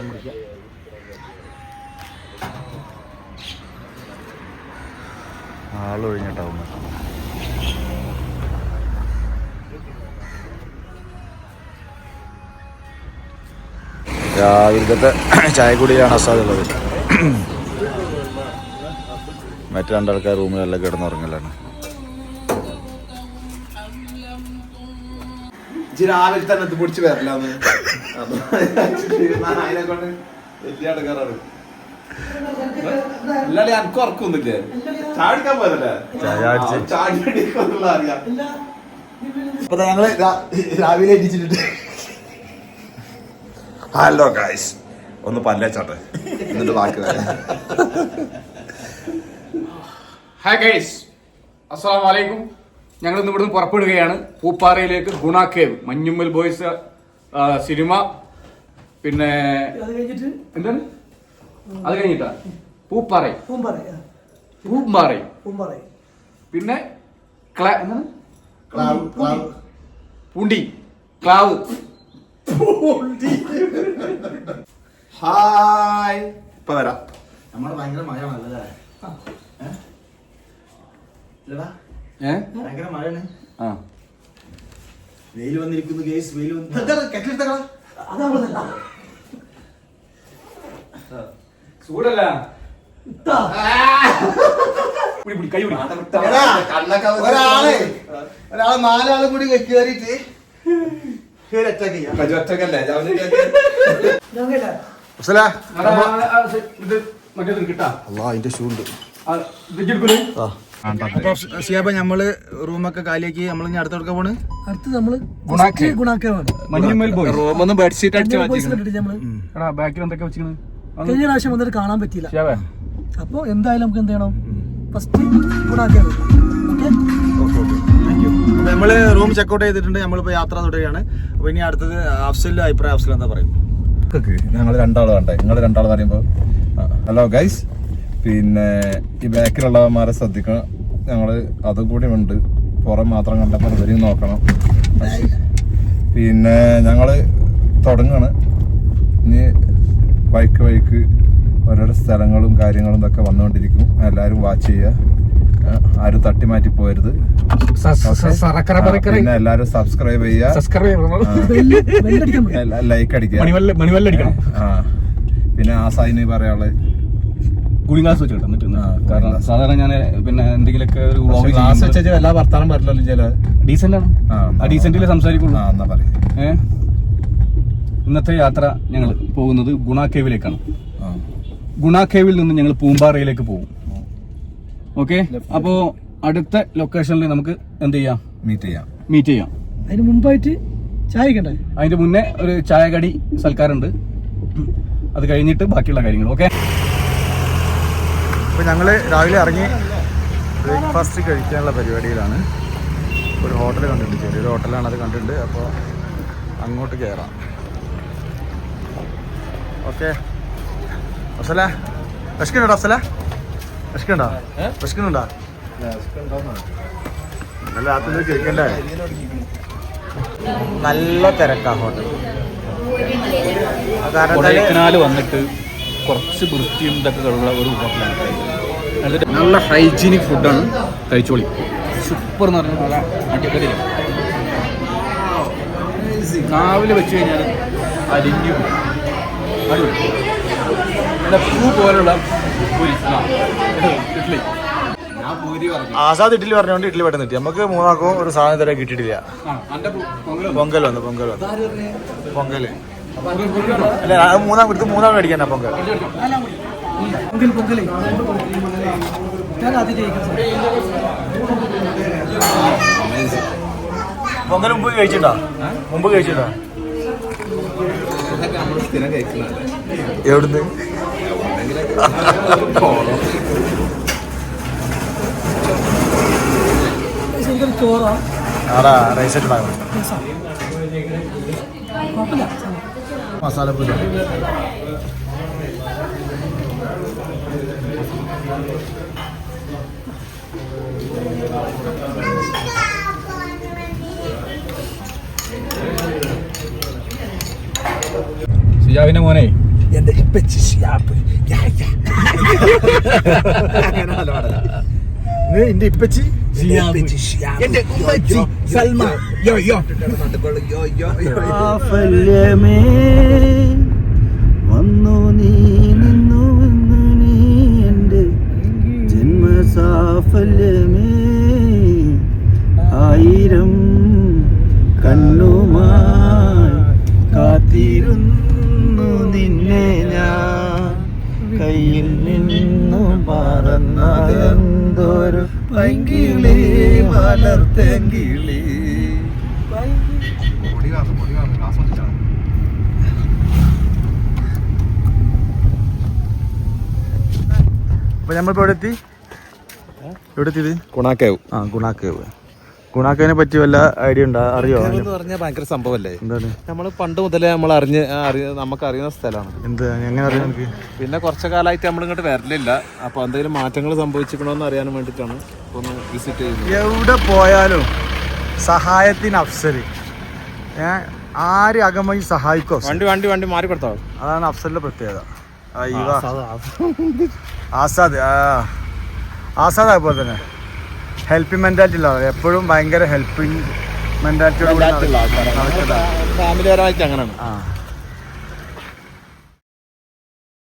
Button കുടിക്കുക ആളൊഴിഞ്ഞിട്ടാവും രാവിലത്തെ ചായ അസാധുള്ളത് മറ്റു രണ്ടാൾക്കാർ റൂമിലെല്ലാം കിടന്നുറങ്ങലാണ്. ഇജ്ജ് രാവിലെ തന്നെ ഇത് പിടിച്ച് വരലാന്ന്. അതിനെ കൊണ്ട് വലിയ അടക്കാറാണ് അല്ലാണ്ട് എനിക്ക് ഉറക്കൊന്നുമില്ലേ? ചാടിക്കാൻ പോയതല്ലേ? ചാടി അടിക്കാന്നുള്ള അറിയാം. അപ്പൊ ഞങ്ങൾ രാവിലെ എണീച്ചിട്ട് ഹലോ ഗൈസ് ഒന്ന് പല്ലേച്ചാട്ടെ എന്നിട്ട് ബാക്കി വരാം. ഹായ് ഗൈസ് അസ്സാം വലൈക്കും ഞങ്ങൾ ഇന്ന് ഇവിടുന്ന് പുറപ്പെടുകയാണ്. പൂപ്പാറയിലേക്ക് ഗുണ കേവ് മഞ്ഞുമ്മൽ ബോയ്സ് സിനിമ പിന്നെ അത് കഴിഞ്ഞിട്ട്? എന്താണ്? അത് കഴിഞ്ഞിട്ടാ? പൂപ്പാറ. പൂമ്പാറ പിന്നെ പൂണ്ടി. ക്ലാവ്. ഹായ്. ഇപ്പൊ വരാം. നമ്മുടെ ഭയങ്കര മഴയാണല്ലേ ഭയങ്കര മഴയാണ്. ആ. വെയിൽ വന്നിരിക്കുന്നു കേസ് വെയിൽ അതാ ചൂടല്ല. ഒരാളെ ഒരാളെ നാലാളും കൂടി കയറിയിട്ട് കേറി അറ്റാക്ക് ചെയ്യാം. ഒറ്റക്കല്ലേ മറ്റേ കേട്ടാ. അല്ല അതിന്റെ ഷൂ ഉണ്ട് ആ, അപ്പൊ ഷിയാബ നമ്മൾ റൂമൊക്കെ കാലിയാക്കി നമ്മൾ ഇനി അടുത്തെടുക്കാൻ പോണ്? അടുത്ത് നമ്മൾ റൂമൊന്നും ബെഡ്ഷീറ്റ് ബാക്കിൽ എന്തൊക്കെ വെച്ചിക്കണ് കഴിഞ്ഞ പ്രാവശ്യം വന്നിട്ട് കാണാൻ പറ്റിയില്ല. അപ്പൊ എന്തായാലും നമുക്ക് എന്ത് ചെയ്യണം? ഫസ്റ്റ് ഗുണാക്കിയത് നമ്മൾ റൂം ചെക്കൗട്ട് ചെയ്തിട്ടുണ്ട്. നമ്മളിപ്പോ യാത്ര തുടരുകയാണ്. അപ്പൊ ഇനി അടുത്തത് അഫ്സലിന്റെ അഭിപ്രായം അഫ്സൽ എന്താ പറയും? ഞങ്ങൾ രണ്ടാൾ കണ്ടേ. നിങ്ങൾ രണ്ടാൾ പറയുമ്പോ ഹലോ ഗൈസ് പിന്നെ ഈ ബാക്കിലുള്ളവന്മാരെ ശ്രദ്ധിക്കണം. ഞങ്ങൾ അതും കൂടി ഉണ്ട്. പുറം മാത്രം കണ്ടപ്പോൾ ഇവരെയും നോക്കണം. പിന്നെ ഞങ്ങൾ തുടങ്ങാണ്. ഇനി ബൈക്ക് ബൈക്ക് ഓരോരോ സ്ഥലങ്ങളും കാര്യങ്ങളും ഇതൊക്കെ വന്നുകൊണ്ടിരിക്കും. എല്ലാവരും വാച്ച് ചെയ്യുക. ആരും തട്ടി മാറ്റി പോരുത്. പിന്നെ എല്ലാവരും സബ്സ്ക്രൈബ് ചെയ്യുക. ലൈക്ക് അടിക്കുക. പിന്നെ ആ സൈന് പറയാൾ കൂളിംഗ് ഗ്ലാസ് വെച്ചിട്ട് എന്നിട്ട് ആ, കാരണം സാധാരണ ഞാൻ പിന്നെ എന്തെങ്കിലുമൊക്കെ ഒരു വ്ളോഗ് വെച്ചാൽ എല്ലാ വർത്താനം പറ്റില്ലല്ലോ ചില ഡീസന്റ് ആണ്. ആ, ഡീസന്റിൽ സംസാരിക്കുള്ളൂ. ആ എന്നാ പറയും. ഏ? ഇന്നത്തെ യാത്ര ഞങ്ങൾ പോകുന്നത് ഗുണ കേവിലേക്കാണ്. ഗുണ കേവിൽ നിന്ന് ഞങ്ങൾ പൂമ്പാറയിലേക്ക് പോകും. ഓക്കെ? അപ്പോ അടുത്ത ലൊക്കേഷനിൽ നമുക്ക് എന്ത് ചെയ്യാം? മീറ്റ് ചെയ്യാം. മീറ്റ് ചെയ്യാം. അതിന് മുമ്പായിട്ട് ചായ അതിന്റെ മുന്നേ ഒരു ചായകടി സൽക്കാരുണ്ട് അത് കഴിഞ്ഞിട്ട് ബാക്കിയുള്ള കാര്യങ്ങൾ ഓക്കെ? അപ്പോൾ ഞങ്ങൾ രാവിലെ ഇറങ്ങി ബ്രേക്ക്ഫാസ്റ്റ് കഴിക്കാനുള്ള പരിപാടിയിലാണ്. ഒരു ഹോട്ടൽ കണ്ടിട്ടുണ്ട് ചെറിയൊരു ഹോട്ടലാണ് അത് കണ്ടിട്ടുണ്ട്. അപ്പോൾ അങ്ങോട്ട് കയറാം ഓക്കെ. അസല വിശക്കുന്നുണ്ടോ അസല വിഷ്കുണ്ടോ വിശക്കുന്നുണ്ടോ? നല്ല രാത്രി കഴിക്കണ്ടേ നല്ല തിരക്കാ ഹോട്ടൽ വന്നിട്ട് കുറച്ച് വൃത്തിയും ഇതൊക്കെ ഉള്ള ഒരു ഹോട്ടലാണ് നല്ല ഹൈജീനിക് ഫുഡാണ് കഴിച്ചോളി സൂപ്പർ എന്ന് പറഞ്ഞാൽ നല്ല അടിപൊളി രാവിലെ വെച്ച് കഴിഞ്ഞാൽ അരിഞ്ഞു. അടിപൊളി. പൂ പോലുള്ള പൂരി ഇഡ്ലി ആസാദ് ഇഡ്ഡലി പറഞ്ഞുകൊണ്ട് ഇഡ്ഡലി പെട്ടെന്ന് കിട്ടി. നമുക്ക് മൂന്നാക്കോ ഒരു സാധനം തരാൻ കിട്ടിയിട്ടില്ല. പൊങ്കൽ വന്നു. പൊങ്കൽ വന്നു പൊങ്കൽ. അല്ല അത് മൂന്നാം കൊടുത്ത് മൂന്നാം മേടിക്കാൻ അപ്പം പൊങ്കൽ പൊങ്കലേ ഞാൻ പൊങ്കൽ മുമ്പ് കഴിച്ചിട്ടുണ്ടോ മുമ്പ് കഴിച്ചിട്ടുണ്ടോ കഴിക്കുന്നതല്ലേ എവിടുന്ന് ചോറാ. ആടാ റൈസ് ഇട്ടാ കുഴപ്പമില്ല മസാലപ്പൂരി സിജാവിന്റെ മോനെ. എന്റെ ഇപ്പച്ചി ഷിയാബ് എന്റെ ഇപ്പച്ചി എന്റെ ഉമ്മച്ചി സൽമ. യോ. യോ സാഫല്യമേ വന്നു നീ നിന്നു വന്നു നീ എന്റെ ജന്മസാഫല്യമേ. ആയിരം കണ്ണുമായി കാത്തിരുന്നു നിന്നെ ഞാൻ. കയ്യിൽ നിന്നു പറന്നതെന്തൊരു പൈങ്കിളി വളർത്തെങ്കിളി അപ്പൊ നമ്മളിപ്പോ എവിടെ എത്തി എവിടെ എത്തിയത് കുണാക്കേവ്. ആ ഗുണാക്കേവ് ഗുണാക്കേവിനെ പറ്റി വല്ല ഐഡിയ ഉണ്ടോ? അറിയോ? എന്ന് പറഞ്ഞാൽ ഭയങ്കര സംഭവല്ലേ? എന്താണ്? നമ്മൾ പണ്ട് മുതലേ നമ്മൾ അറിഞ്ഞ് നമുക്ക് അറിയുന്ന സ്ഥലമാണ്. എന്ത്? എങ്ങനെ അറിയാം എനിക്ക് പിന്നെ കുറച്ച് കാലമായിട്ട് നമ്മൾ ഇങ്ങോട്ട് വരലില്ല. അപ്പൊ എന്തെങ്കിലും മാറ്റങ്ങൾ സംഭവിച്ചിക്കണോന്ന് അറിയാൻ വേണ്ടിയിട്ടാണ് ഒന്ന് വിസിറ്റ് ചെയ്യുന്നത്. എവിടെ പോയാലും സഹായത്തിന് അഫ്സൽ. ഏ? ആര് അകമായി സഹായിക്കോ? വണ്ടി വണ്ടി വണ്ടി മാറി കൊടുത്തോ? അതാണ് അഫ്സലിന്റെ പ്രത്യേകത. ആസാദ് ആസാദ്. അതുപോലെ തന്നെ ഹെൽപ്പിംഗ് മെന്റാലിറ്റി ഉള്ള. എപ്പോഴും ഭയങ്കര ഹെൽപ്പിംഗ് മെന്റാലിറ്റിയോട് കൂടി നടക്കുന്ന ആളാ. ഫാമിലിപരമായിട്ട് അങ്ങനെയാണ് ആ